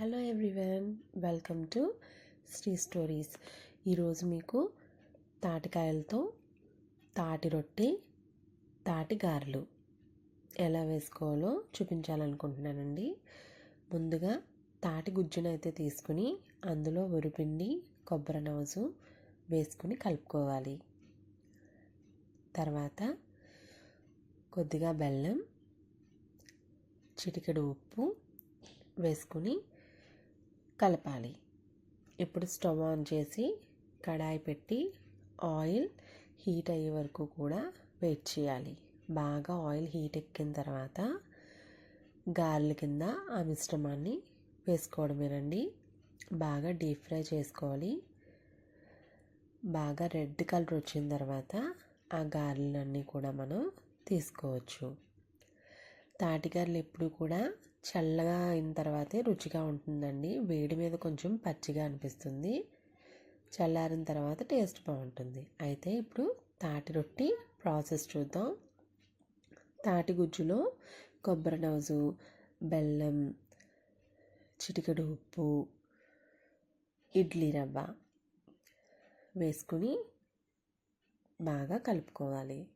Hello everyone welcome to Shri stories ఈరోజు మీకు తాటికాయలతో తాటి రొట్టె తాటి గారెలు ఎలా వేసుకోవాలో చూపించాలనుకుంటున్నానండి. ముందుగా తాటి గుజ్జును అయితే తీసుకుని అందులో ఉరిపిండి కొబ్బరి నవజు వేసుకుని కలుపుకోవాలి. తర్వాత కొద్దిగా బెల్లం చిటికెడు ఉప్పు వేసుకుని కలపాలి. ఇప్పుడు స్టవ్ ఆన్ చేసి కడాయి పెట్టి ఆయిల్ హీట్ అయ్యే వరకు కూడా వెయిట్ చేయాలి. బాగా ఆయిల్ హీట్ ఎక్కిన తర్వాత గారెల కింద ఆ మిశ్రమాన్ని వేసుకోవడమేనండి. బాగా డీప్ ఫ్రై చేసుకోవాలి. బాగా రెడ్ కలర్ వచ్చిన తర్వాత ఆ గారెలన్నీ కూడా మనం తీసుకోవచ్చు. తాటిగారులు ఎప్పుడు కూడా చల్లగా అయిన తర్వాతే రుచిగా ఉంటుందండి. వేడి మీద కొంచెం పచ్చిగా అనిపిస్తుంది. చల్లారిన తర్వాత టేస్ట్ బాగుంటుంది. అయితే ఇప్పుడు తాటి రొట్టి ప్రాసెస్ చూద్దాం. తాటి గుజ్జులో కొబ్బరి నవజు బెల్లం చిటికెడు ఉప్పు ఇడ్లీ రవ్వ వేసుకుని బాగా కలుపుకోవాలి.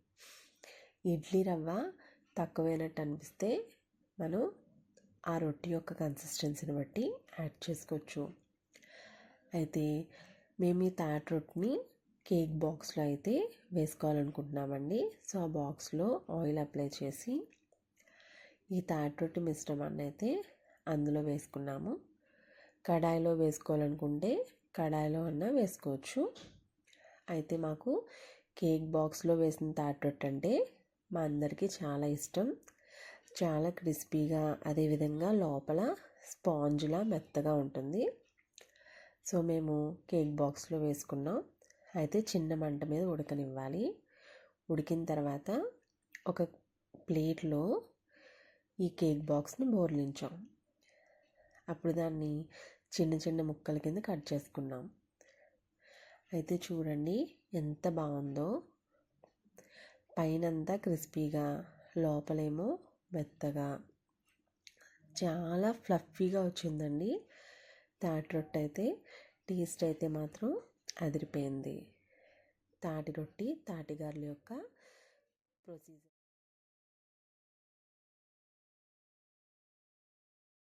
ఇడ్లీ రవ్వ తక్కువైనట్టు అనిపిస్తే మనం ఆ రొట్టి యొక్క కన్సిస్టెన్సీని బట్టి యాడ్ చేసుకోవచ్చు. అయితే మేము ఈ తాట్ రొట్టిని కేక్ బాక్స్లో అయితే వేసుకోవాలనుకుంటున్నామండి. సో ఆ బాక్స్లో ఆయిల్ అప్లై చేసి ఈ తాట్ రొట్టె మిశ్రమాన్ని అయితే అందులో వేసుకున్నాము. కడాయిలో వేసుకోవాలనుకుంటే కడాయిలో అన్నా వేసుకోవచ్చు. అయితే మాకు కేక్ బాక్స్లో వేసిన తాటి రొట్టె అంటే మా అందరికీ చాలా ఇష్టం. చాలా క్రిస్పీగా అదేవిధంగా లోపల స్పాంజ్లా మెత్తగా ఉంటుంది. సో మేము కేక్ బాక్స్లో వేసుకున్నాం. అయితే చిన్న మంట మీద ఉడకనివ్వాలి. ఉడికిన తర్వాత ఒక ప్లేట్లో ఈ కేక్ బాక్స్ని బోర్లించాం. అప్పుడు దాన్ని చిన్న చిన్న ముక్కల కింద కట్ చేసుకున్నాం. అయితే చూడండి ఎంత బాగుందో. పైనంతా క్రిస్పీగా లోపలేమో మెత్తగా. చాలా ఫ్లఫీగా వచ్చిందండి. తాటి రొట్టె అయితే. టేస్ట్ అయితే మాత్రం అదిరిపోయింది. తాటి రొట్టి తాటి యొక్క ప్రొసీజర్.